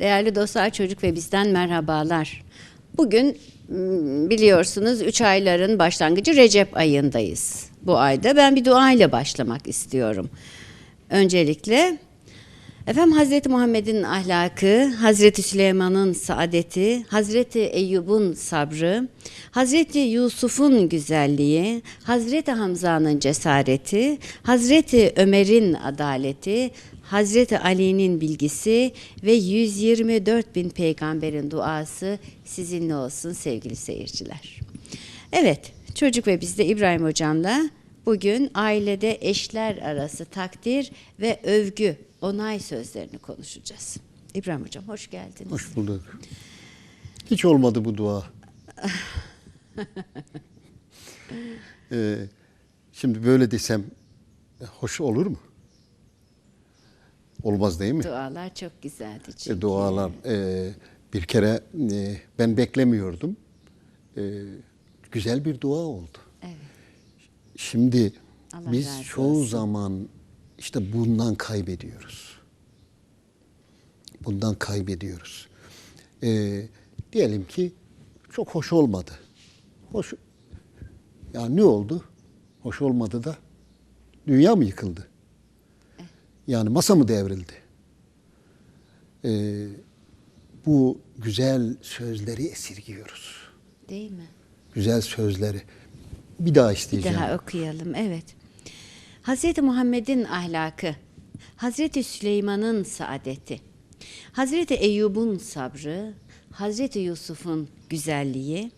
Değerli dostlar, çocuk ve bizden merhabalar. Bugün m, biliyorsunuz 3 ayların başlangıcı Recep ayındayız. Bu ayda ben bir dua ile başlamak istiyorum. Öncelikle Efendim Hazreti Muhammed'in ahlakı, Hazreti Süleyman'ın saadeti, Hazreti Eyyub'un sabrı, Hazreti Yusuf'un güzelliği, Hazreti Hamza'nın cesareti, Hazreti Ömer'in adaleti, Hazreti Ali'nin bilgisi ve 124 bin peygamberin duası sizinle olsun sevgili seyirciler. Evet, çocuk ve bizde İbrahim hocamla bugün ailede eşler arası takdir ve övgü, onay sözlerini konuşacağız. İbrahim hocam hoş geldiniz. Hoş bulduk. Hiç olmadı bu dua. Ee, şimdi böyle desem hoş olur mu? Olmaz değil mi? Dualar çok güzeldi çünkü. E, dualar. e, bir kere e, ben beklemiyordum. E, güzel bir dua oldu. Evet. Şimdi Allah biz çoğu olsun. zaman işte bundan kaybediyoruz. Bundan kaybediyoruz. Ee, diyelim ki çok hoş olmadı. Hoş, ya ne oldu? Hoş olmadı da dünya mı yıkıldı? Yani masa mı devrildi? Ee, bu güzel sözleri esirgiyoruz. Değil mi? Güzel sözleri. Bir daha Bir isteyeceğim. daha okuyalım. Evet. Hazreti Muhammed'in ahlakı, Hazreti Süleyman'ın saadeti, Hazreti Eyyub'un sabrı, Hazreti Yusuf'un güzelliği,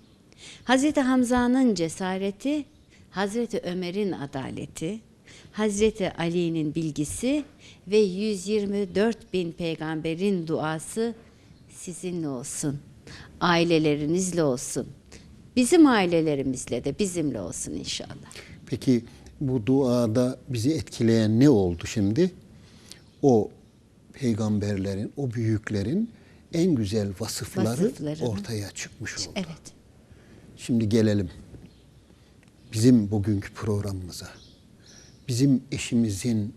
Hazreti Hamza'nın cesareti, Hazreti Ömer'in adaleti, Hazreti Ali'nin bilgisi ve 124 bin peygamberin duası sizinle olsun. Ailelerinizle olsun. Bizim ailelerimizle de bizimle olsun inşallah. Peki bu duada bizi etkileyen ne oldu şimdi? O peygamberlerin, o büyüklerin en güzel vasıfları ortaya çıkmış oldu. Evet. Şimdi gelelim bizim bugünkü programımıza. Bizim eşimizin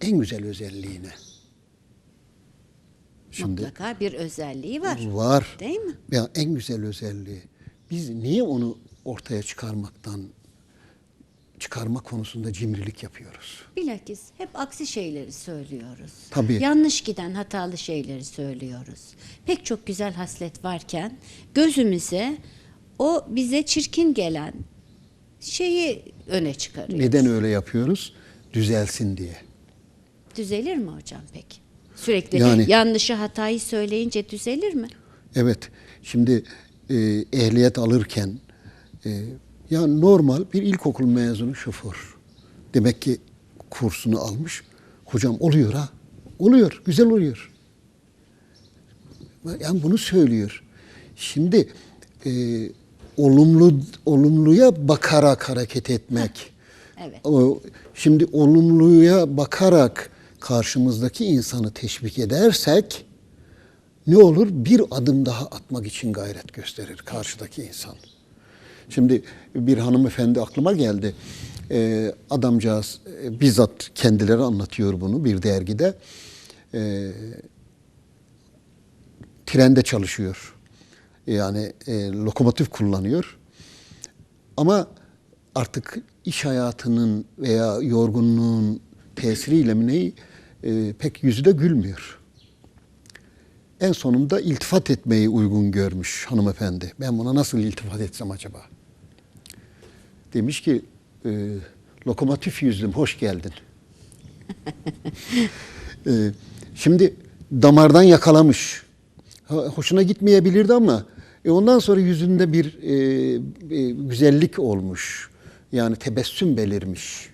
en güzel özelliğine. Şimdi Mutlaka bir özelliği var. var. Değil mi? Ya en güzel özelliği. Biz niye onu ortaya çıkarmaktan çıkarma konusunda cimrilik yapıyoruz? Bilakis hep aksi şeyleri söylüyoruz. Tabii. Yanlış giden hatalı şeyleri söylüyoruz. Pek çok güzel haslet varken gözümüze o bize çirkin gelen şeyi öne çıkarıyoruz. Neden öyle yapıyoruz? Düzelsin diye. Düzelir mi hocam peki? Sürekli Yani- yanlışı hatayı söyleyince düzelir mi? Evet. Şimdi e, ehliyet alırken e, ya normal bir ilkokul mezunu şoför. Demek ki kursunu almış. Hocam oluyor ha. Oluyor. Güzel oluyor. Yani bunu söylüyor. Şimdi e, olumlu olumluya bakarak hareket etmek. Evet. O, şimdi olumluya bakarak karşımızdaki insanı teşvik edersek ne olur? Bir adım daha atmak için gayret gösterir karşıdaki insan. Şimdi bir hanımefendi aklıma geldi. Ee, adamcağız e, bizzat kendileri anlatıyor bunu bir dergide. Ee, trende çalışıyor. Yani e, lokomotif kullanıyor. Ama artık iş hayatının veya yorgunluğun tesiriyle mi neyi e, pek yüzü de gülmüyor. En sonunda iltifat etmeyi uygun görmüş hanımefendi. Ben buna nasıl iltifat etsem acaba? Demiş ki e, lokomotif yüzlüm hoş geldin. E, şimdi damardan yakalamış. Hoşuna gitmeyebilirdi ama e, ondan sonra yüzünde bir e, e, güzellik olmuş. Yani tebessüm belirmiş.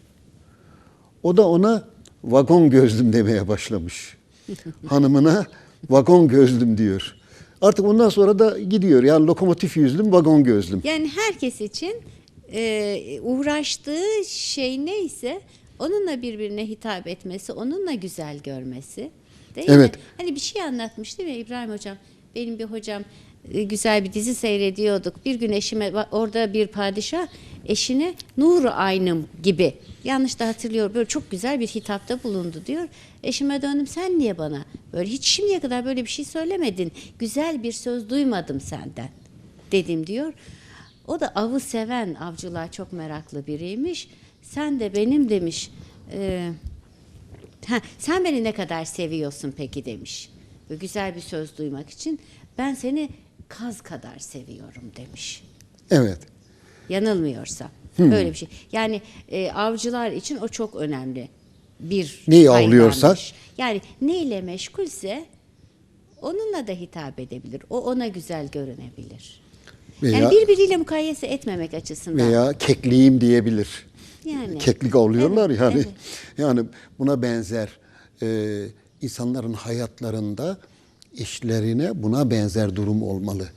O da ona vagon gözlüm demeye başlamış. Hanımına vagon gözlüm diyor. Artık ondan sonra da gidiyor. Yani lokomotif yüzlüm, vagon gözlüm. Yani herkes için e, uğraştığı şey neyse onunla birbirine hitap etmesi, onunla güzel görmesi. Değil Evet. mi? Hani bir şey anlatmış değil mi İbrahim hocam? Benim bir hocam güzel bir dizi seyrediyorduk. Bir gün eşime orada bir padişah eşine nur aynım gibi yanlış da hatırlıyorum böyle çok güzel bir hitapta bulundu diyor. Eşime döndüm sen niye bana böyle hiç şimdiye kadar böyle bir şey söylemedin. Güzel bir söz duymadım senden dedim diyor. O da avı seven avcılığa çok meraklı biriymiş. Sen de benim demiş. e, Ha, sen beni ne kadar seviyorsun peki demiş. Ve güzel bir söz duymak için ben seni kaz kadar seviyorum demiş. Evet. Yanılmıyorsam. Böyle bir şey. Yani e, avcılar için o çok önemli bir Neyi hayvanmış. avlıyorsa? Yani neyle meşgulse onunla da hitap edebilir. O ona güzel görünebilir. Veya, yani birbiriyle mukayese etmemek açısından. veya kekliyim diyebilir. Yani. Keklik avlıyorlar Evet, yani. evet. Yani buna benzer e, insanların hayatlarında eşlerine buna benzer durum olmalı.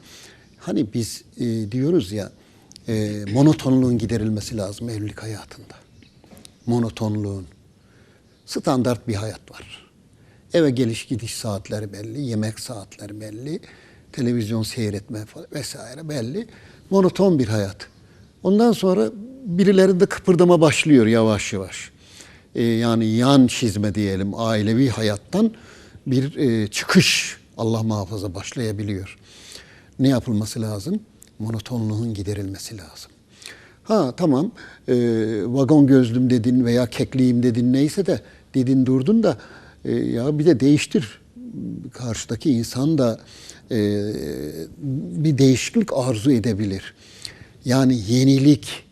Hani biz e, diyoruz ya e, monotonluğun giderilmesi lazım evlilik hayatında. Monotonluğun. Standart bir hayat var. Eve geliş gidiş saatleri belli, yemek saatleri belli, televizyon seyretme vesaire belli. Monoton bir hayat. Ondan sonra birilerinde kıpırdama başlıyor yavaş yavaş. Ee, yani yan çizme diyelim ailevi hayattan bir e, çıkış Allah muhafaza başlayabiliyor. Ne yapılması lazım? Monotonluğun giderilmesi lazım. Ha tamam e, vagon gözlüm dedin veya kekliyim dedin neyse de dedin durdun da e, ya bir de değiştir. Karşıdaki insan da e, bir değişiklik arzu edebilir. Yani yenilik,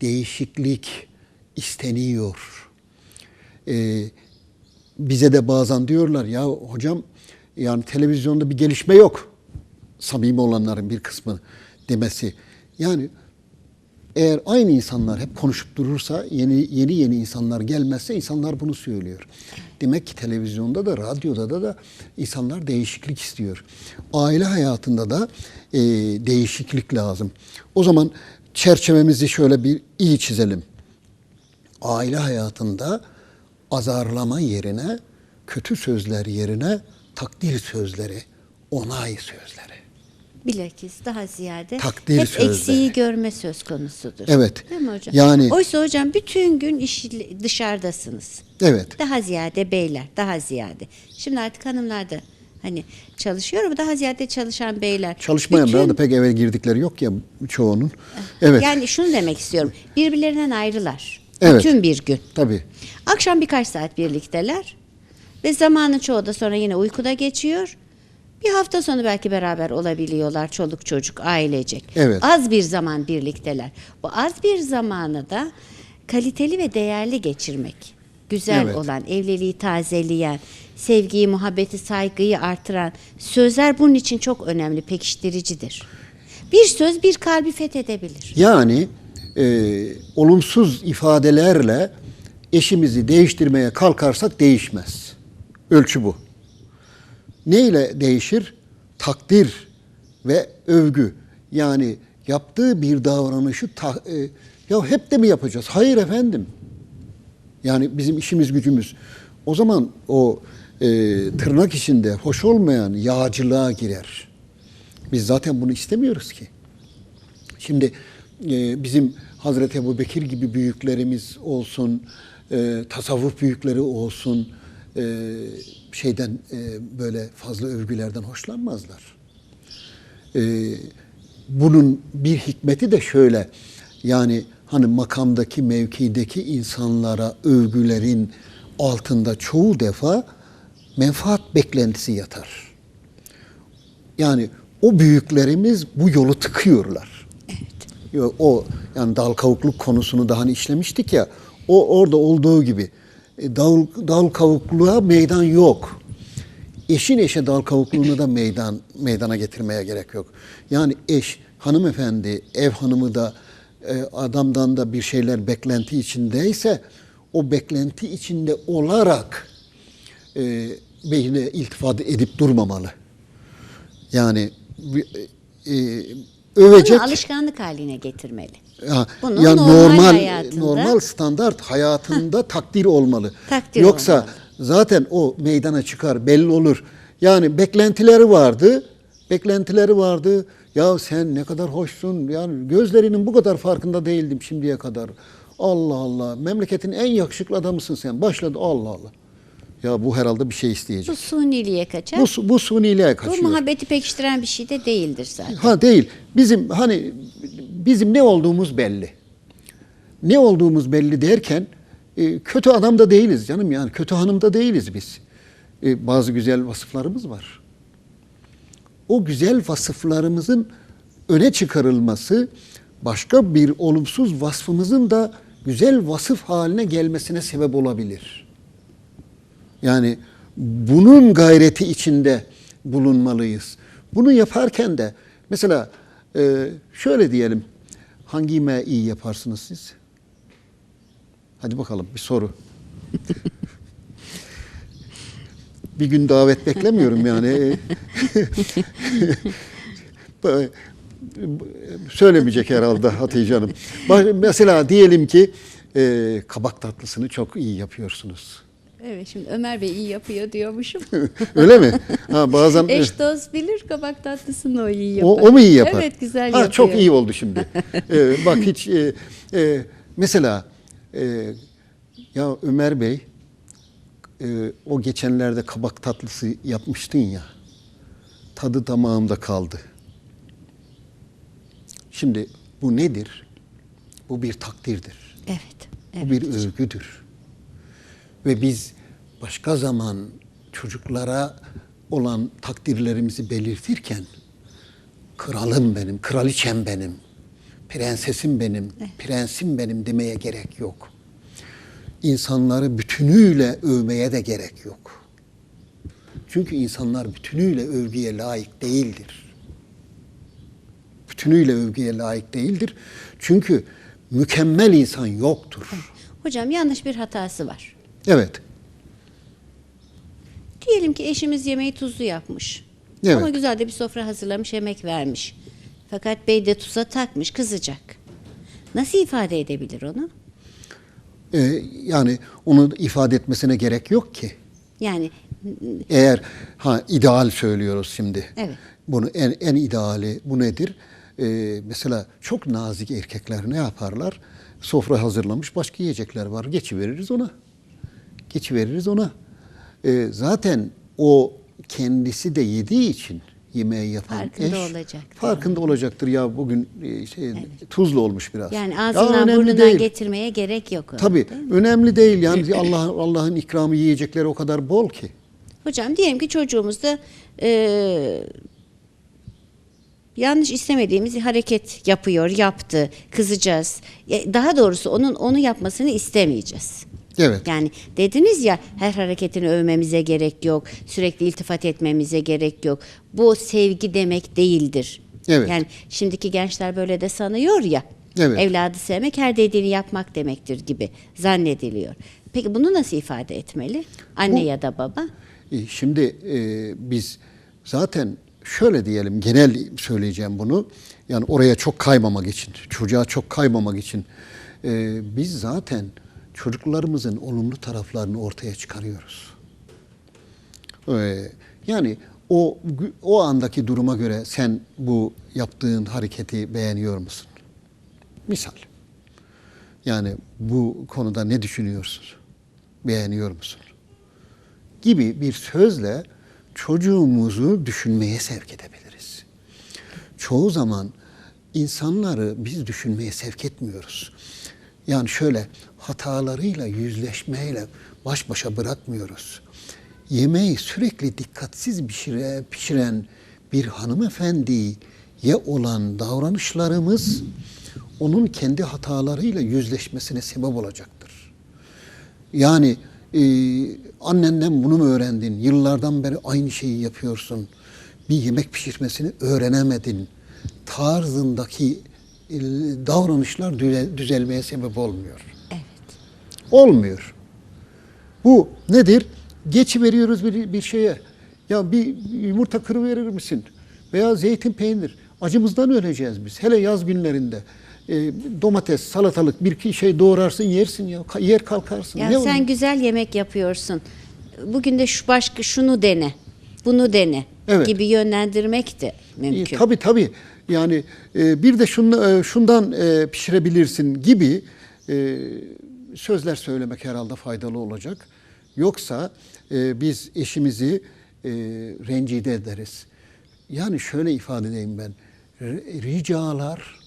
değişiklik isteniyor. E, bize de bazen diyorlar ya hocam yani televizyonda bir gelişme yok. Samimi olanların bir kısmı demesi. Yani eğer aynı insanlar hep konuşup durursa, yeni yeni yeni insanlar gelmezse insanlar bunu söylüyor. Demek ki televizyonda da, radyoda da da insanlar değişiklik istiyor. Aile hayatında da e, değişiklik lazım. O zaman çerçevemizi şöyle bir iyi çizelim. Aile hayatında azarlama yerine, kötü sözler yerine takdir sözleri, onay sözleri. Bilakis daha ziyade Takdir hep sözleri. eksiği görme söz konusudur. Evet. Değil mi hocam? Yani- Oysa hocam bütün gün iş, dışarıdasınız. Evet. Daha ziyade beyler, daha ziyade. Şimdi artık hanımlar da hani çalışıyor ama daha ziyade çalışan beyler. Çalışmayanlar Bütün- da pek eve girdikleri yok ya çoğunun. Evet. Yani şunu demek istiyorum. Birbirlerinden ayrılar. Evet. Bütün bir gün. Tabii. Akşam birkaç saat birlikteler. Ve zamanın çoğu da sonra yine uykuda geçiyor. Bir hafta sonu belki beraber olabiliyorlar çoluk çocuk ailecek. Evet. Az bir zaman birlikteler. Bu az bir zamanı da kaliteli ve değerli geçirmek. Güzel Evet. olan, evliliği tazeleyen, sevgiyi, muhabbeti, saygıyı artıran sözler bunun için çok önemli, pekiştiricidir. Bir söz bir kalbi fethedebilir. Yani e, olumsuz ifadelerle eşimizi değiştirmeye kalkarsak değişmez. Ölçü bu. Ne ile değişir? Takdir ve övgü. Yani yaptığı bir davranışı ta- e, ya hep de mi yapacağız? Hayır efendim. Yani bizim işimiz gücümüz. O zaman o e, tırnak içinde hoş olmayan yağcılığa girer. Biz zaten bunu istemiyoruz ki. Şimdi e, bizim Hazreti Ebu Bekir gibi büyüklerimiz olsun, e, tasavvuf büyükleri olsun, e, şeyden e, böyle fazla övgülerden hoşlanmazlar. E, bunun bir hikmeti de şöyle, yani hani makamdaki, mevkideki insanlara övgülerin altında çoğu defa menfaat beklentisi yatar. Yani o büyüklerimiz bu yolu tıkıyorlar. Yo- O yani dal kavukluk konusunu daha hani işlemiştik ya. O orada olduğu gibi e, dal, dal kavukluğa meydan yok. Eşin eşe dal kavukluğunu da meydan meydana getirmeye gerek yok. Yani eş, hanımefendi, ev hanımı da e, adamdan da bir şeyler beklenti içindeyse o beklenti içinde olarak e, beyine iltifat edip durmamalı. Yani bir- e, övecek Bunu alışkanlık haline getirmeli. Ya, ya normal normal hayatında- normal standart hayatında takdir olmalı. Takdir Yoksa olmalı. zaten o meydana çıkar, belli olur. Yani beklentileri vardı. beklentileri vardı. Ya sen ne kadar hoşsun. Yani gözlerinin bu kadar farkında değildim şimdiye kadar. Allah Allah. Memleketin en yakışıklı adamısın sen. Başladı Allah Allah. Ya bu herhalde bir şey Bu isteyecek. suniliğe kaçar. Bu, bu suniliğe Bu kaçıyor. muhabbeti pekiştiren bir şey de değildir zaten. Ha değil. Bizim hani bizim ne olduğumuz belli. Ne olduğumuz belli derken e, kötü adam da değiliz canım yani kötü hanım da değiliz biz. E, bazı güzel vasıflarımız var. O güzel vasıflarımızın öne çıkarılması başka bir olumsuz vasfımızın da güzel vasıf haline gelmesine sebep olabilir. Yani bunun gayreti içinde bulunmalıyız. Bunu yaparken de mesela e, şöyle diyelim. Hangi yemeği iyi yaparsınız siz? Hadi bakalım bir soru. bir gün davet beklemiyorum yani. Söylemeyecek herhalde Hatice Hanım. Mesela diyelim ki e, kabak tatlısını çok iyi yapıyorsunuz. Evet şimdi Ömer Bey iyi yapıyor diyormuşum. Öyle mi? Ha bazen Eş dost bilir kabak tatlısını o iyi o, yapar. o mu iyi yapar? Evet güzel ha, yapıyor. Çok iyi oldu şimdi. Ee, bak hiç e, e, mesela e, ya Ömer Bey e, o geçenlerde kabak tatlısı yapmıştın ya. Tadı damağımda kaldı. Şimdi bu nedir? Bu bir takdirdir. Evet. evet. Bu bir övgüdür. Ve biz başka zaman çocuklara olan takdirlerimizi belirtirken kralım benim, kraliçem benim, prensesim benim, prensim benim demeye gerek yok. İnsanları bütünüyle övmeye de gerek yok. Çünkü insanlar bütünüyle övgüye layık değildir. Bütünüyle övgüye layık değildir. Çünkü mükemmel insan yoktur. Hocam yanlış bir hatası var. Evet. Diyelim ki eşimiz yemeği tuzlu yapmış. Evet. Ama güzel de bir sofra hazırlamış, yemek vermiş. Fakat bey de tuza takmış, kızacak. Nasıl ifade edebilir onu? Ee, yani onu ifade etmesine gerek yok ki. Yani Eğer ha ideal söylüyoruz şimdi. Evet. Bunu en en ideali bu nedir? Ee, mesela çok nazik erkekler ne yaparlar? Sofra hazırlamış başka yiyecekler var. Geçiveririz ona. Geçiveririz ona. Ee, zaten o kendisi de yediği için yemeği yapan Farkında eş olacaktır. farkında olacaktır ya bugün e, şey, tuzlu olmuş biraz. yani Ya ağzından önemli burnundan değil. getirmeye gerek yok. Tabii değil mi? önemli değil yani Allah Allah'ın ikramı yiyecekleri o kadar bol ki. Hocam diyelim ki çocuğumuz da eee, yanlış istemediğimiz hareket yapıyor, yaptı, kızacağız. Ya, Daha doğrusu onun onu yapmasını istemeyeceğiz. Evet. Yani dediniz ya her hareketini övmemize gerek yok, sürekli iltifat etmemize gerek yok. Bu sevgi demek değildir. Evet. Yani şimdiki gençler böyle de sanıyor ya. Evet. Evladı sevmek her dediğini yapmak demektir gibi zannediliyor. Peki bunu nasıl ifade etmeli? Anne Bu- ya da baba? E, Şimdi e, biz zaten şöyle diyelim genel söyleyeceğim bunu. Yani oraya çok kaymamak için, çocuğa çok kaymamak için e, biz zaten çocuklarımızın olumlu taraflarını ortaya çıkarıyoruz. E, yani o o andaki duruma göre sen bu yaptığın hareketi beğeniyor musun? Misal. Yani bu konuda ne düşünüyorsun? Beğeniyor musun? gibi bir sözle çocuğumuzu düşünmeye sevk edebiliriz. Çoğu zaman insanları biz düşünmeye sevk etmiyoruz. Yani şöyle hatalarıyla yüzleşmeyle baş başa bırakmıyoruz. Yemeği sürekli dikkatsiz pişire, pişiren bir hanımefendiye olan davranışlarımız onun kendi hatalarıyla yüzleşmesine sebep olacaktır. Yani e, annenden bunu mu öğrendin? Yıllardan beri aynı şeyi yapıyorsun. Bir yemek pişirmesini öğrenemedin. Tarzındaki e, davranışlar düze- düzelmeye sebep olmuyor. Olmuyor. Bu nedir? Geçi veriyoruz bir, bir şeye. Ya bir yumurta kırıverir misin? Veya zeytin peynir. Acımızdan öleceğiz biz. Hele yaz günlerinde. E, domates, salatalık bir iki şey doğrarsın yersin ya. Yer kalkarsın. Ya Ne sen olur? güzel yemek yapıyorsun. Bugün de şu başka şunu dene. Bunu dene. Evet. gibi yönlendirmek de E, mümkün. tabii tabii. Yani e, bir de şunu, e, şundan e, pişirebilirsin gibi e, sözler söylemek herhalde faydalı olacak. Yoksa e, biz eşimizi e, rencide ederiz. Yani şöyle ifade edeyim ben. Ricalar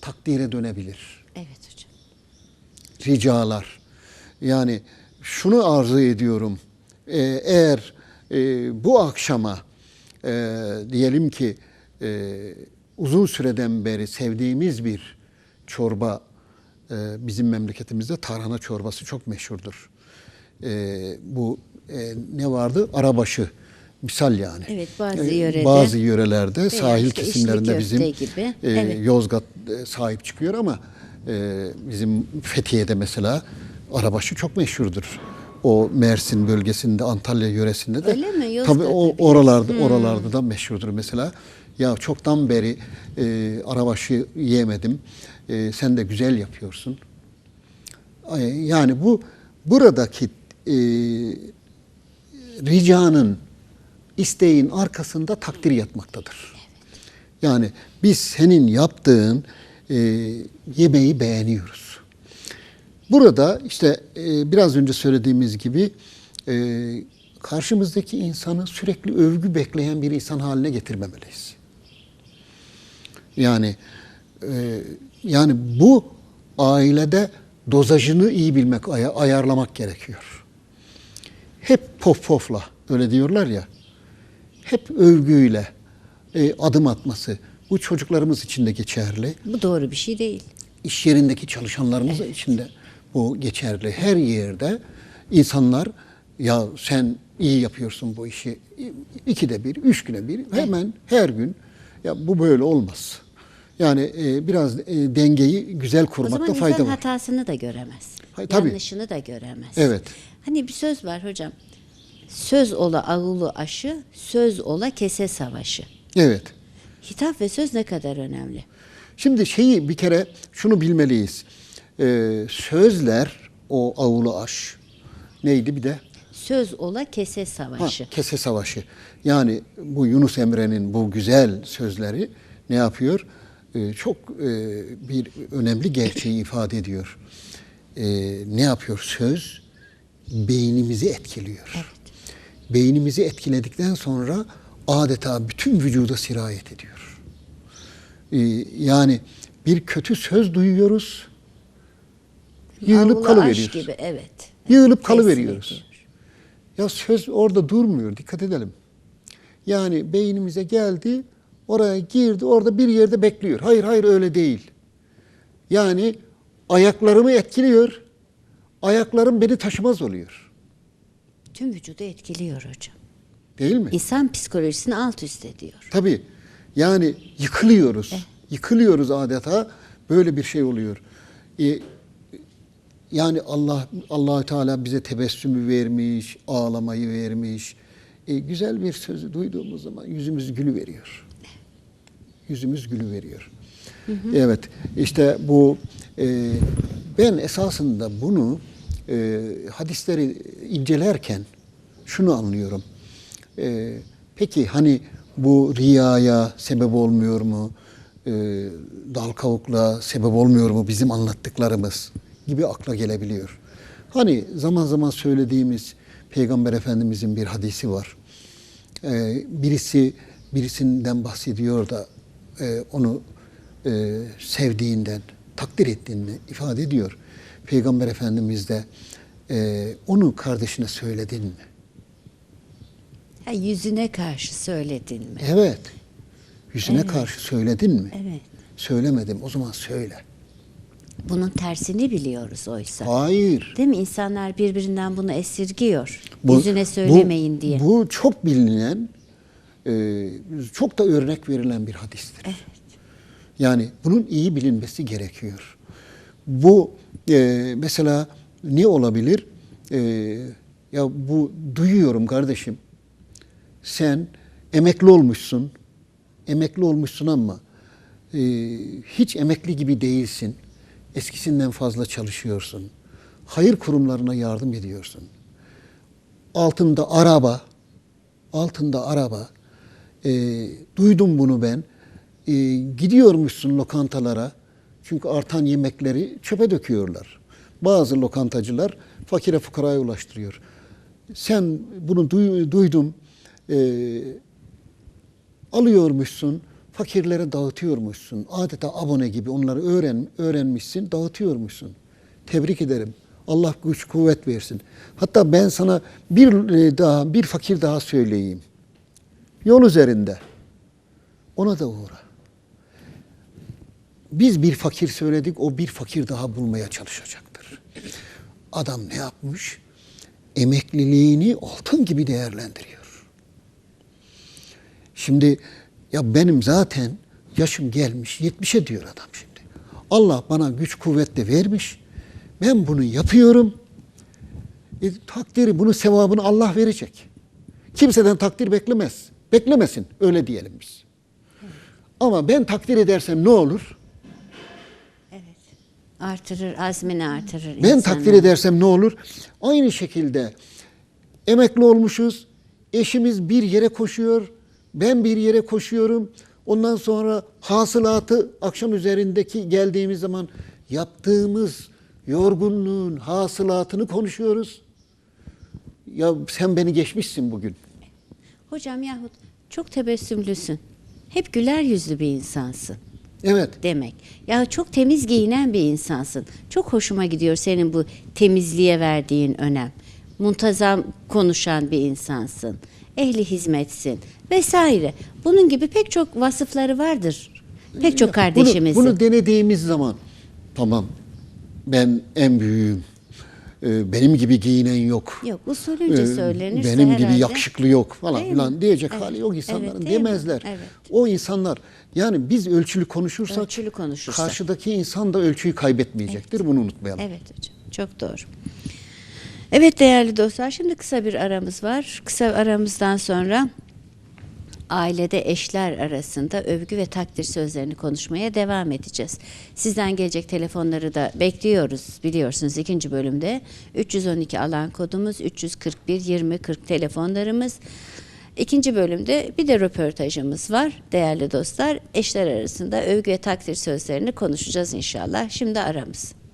takdire dönebilir. Evet hocam. ricalar. Yani şunu arzu ediyorum. Ee, eğer e, bu akşama e, diyelim ki e, uzun süreden beri sevdiğimiz bir çorba e, bizim memleketimizde tarhana çorbası çok meşhurdur. E, bu e, ne vardı? Arabaşı. Misal yani. Evet, bazı E, yörede- bazı yörelerde sahil işte kesimlerinde bizim gibi. e, Evet. Yozgat e, sahip çıkıyor ama e, bizim Fethiye'de mesela arabaşı çok meşhurdur. O Mersin bölgesinde, Antalya yöresinde de. Öyle mi? Yozgat'ta Tabii o oralarda oralarda da meşhurdur mesela. Ya çoktan beri e, arabaşı yemedim. E, sen de güzel yapıyorsun. Yani bu buradaki e, ricanın, isteğin arkasında takdir yatmaktadır. Yani biz senin yaptığın e, yemeği beğeniyoruz. Burada işte e, biraz önce söylediğimiz gibi e, karşımızdaki insanı sürekli övgü bekleyen bir insan haline getirmemeliyiz. Yani e, yani bu ailede dozajını iyi bilmek, aya- ayarlamak gerekiyor. Hep pof pofla öyle diyorlar ya. Hep övgüyle e, adım atması. Bu çocuklarımız için de geçerli. Bu doğru bir şey değil. İş yerindeki çalışanlarımız için de bu geçerli. Her yerde insanlar ya sen iyi yapıyorsun bu işi. ikide bir, üç güne bir, hemen her gün. Ya bu böyle olmaz. Yani e, biraz e, dengeyi güzel O kurmakta zaman fayda insan var. hatasını da göremez. Hayır, tabii. Yanlışını da göremez. Evet. Hani bir söz var hocam. Söz ola ağulu aşı, söz ola kese savaşı. Evet. Hitap ve söz ne kadar önemli. Şimdi şeyi bir kere şunu bilmeliyiz. Ee, sözler o avulu aş neydi bir de? Söz ola kese Ha, savaşı. kese savaşı. Yani bu Yunus Emre'nin bu güzel sözleri ne yapıyor? Ee, çok e, bir önemli gerçeği ifade ediyor. Ee, ne yapıyor? Söz beynimizi etkiliyor. Beynimizi etkiledikten sonra adeta bütün vücuda sirayet ediyor. Yani bir kötü söz duyuyoruz, yığılıp aş kalıveriyoruz. gibi evet. Yığılıp Teslim kalıveriyoruz. ediyor. Ya söz orada durmuyor. Dikkat edelim. Yani beynimize geldi, oraya girdi, orada bir yerde bekliyor. Hayır hayır öyle değil. Yani ayaklarımı etkiliyor. Ayaklarım beni taşımaz oluyor. Tüm vücudu etkiliyor hocam. Değil mi? İnsan psikolojisini alt üst ediyor. Tabii. Yani yıkılıyoruz. Yıkılıyoruz adeta. Böyle bir şey oluyor. Ee, yani Allah Allahü Teala bize tebessümü vermiş, ağlamayı vermiş. Ee, güzel bir sözü duyduğumuz zaman yüzümüz gülü veriyor. Yüzümüz gülü veriyor. Evet. işte bu e, ben esasında bunu e, hadisleri incelerken şunu anlıyorum. Ee, peki hani bu riyaya sebep olmuyor mu? Ee, dal kavukla sebep olmuyor mu bizim anlattıklarımız gibi akla gelebiliyor. Hani zaman zaman söylediğimiz Peygamber Efendimizin bir hadisi var. Ee, birisi birisinden bahsediyor da e, onu e, sevdiğinden, takdir ettiğini ifade ediyor. Peygamber Efendimiz de e, onu kardeşine söyledin mi? Ha, yüzüne karşı söyledin mi? Evet. Yüzüne Evet. karşı söyledin mi? Evet. Söylemedim. O zaman söyle. Bunun tersini biliyoruz oysa. Hayır. Değil mi? İnsanlar birbirinden bunu esirgiyor. Bu- Yüzüne söylemeyin bu, diye. Bu çok bilinen, e, çok da örnek verilen bir hadistir. Yani bunun iyi bilinmesi gerekiyor. Bu e, mesela ne olabilir? E, ya bu duyuyorum kardeşim. Sen emekli olmuşsun. Emekli olmuşsun ama e, hiç emekli gibi değilsin. Eskisinden fazla çalışıyorsun. Hayır kurumlarına yardım ediyorsun altında araba, altında araba, E, duydum bunu ben. E, gidiyormuşsun lokantalara. Çünkü artan yemekleri çöpe döküyorlar. Bazı lokantacılar fakire fukaraya ulaştırıyor. Sen bunu duy- duydum. E, alıyormuşsun, fakirlere dağıtıyormuşsun. Adeta abone gibi onları öğren öğrenmişsin, dağıtıyormuşsun. Tebrik ederim. Allah güç kuvvet versin. Hatta ben sana bir e, daha bir fakir daha söyleyeyim. Yol üzerinde. Ona da uğra. Biz bir fakir söyledik, o bir fakir daha bulmaya çalışacaktır. Adam ne yapmış? Emekliliğini altın gibi değerlendiriyor. Şimdi ya benim zaten yaşım gelmiş 70'e diyor adam şimdi. Allah bana güç kuvvet de vermiş. Ben bunu yapıyorum. E, takdiri, bunun sevabını Allah verecek. Kimseden takdir beklemez. Beklemesin. Öyle diyelim biz. Ama ben takdir edersem ne olur? Artırır, azmini artırır. Ben takdir edersem ne olur? Aynı şekilde emekli olmuşuz. Eşimiz bir yere koşuyor. Ben bir yere koşuyorum. Ondan sonra hasılatı akşam üzerindeki geldiğimiz zaman yaptığımız yorgunluğun hasılatını konuşuyoruz. Ya sen beni geçmişsin bugün. Hocam yahut çok tebessümlüsün. Hep güler yüzlü bir insansın Evet. demek. Ya çok temiz giyinen bir insansın. Çok hoşuma gidiyor senin bu temizliğe verdiğin önem. Muntazam konuşan bir insansın. Ehli hizmetsin vesaire. Bunun gibi pek çok vasıfları vardır. Pek çok kardeşimizin. Bunu, bunu denediğimiz zaman tamam ben en büyüğüm. Ee, benim gibi giyinen yok. Yok usulünce Ee, söylenirse benim gibi yakışıklı yok falan Değil mi? filan diyecek Evet, hali yok insanların evet, mi? demezler. Evet. O insanlar yani biz ölçülü konuşursak Ölçülü konuşursak. karşıdaki insan da ölçüyü kaybetmeyecektir. Bunu unutmayalım. Evet hocam çok doğru. Evet değerli dostlar şimdi kısa bir aramız var. Kısa aramızdan sonra ailede eşler arasında övgü ve takdir sözlerini konuşmaya devam edeceğiz. Sizden gelecek telefonları da bekliyoruz biliyorsunuz ikinci bölümde. 312 alan kodumuz 341 20 40 telefonlarımız. İkinci bölümde bir de röportajımız var değerli dostlar. Eşler arasında övgü ve takdir sözlerini konuşacağız inşallah. Şimdi aramız.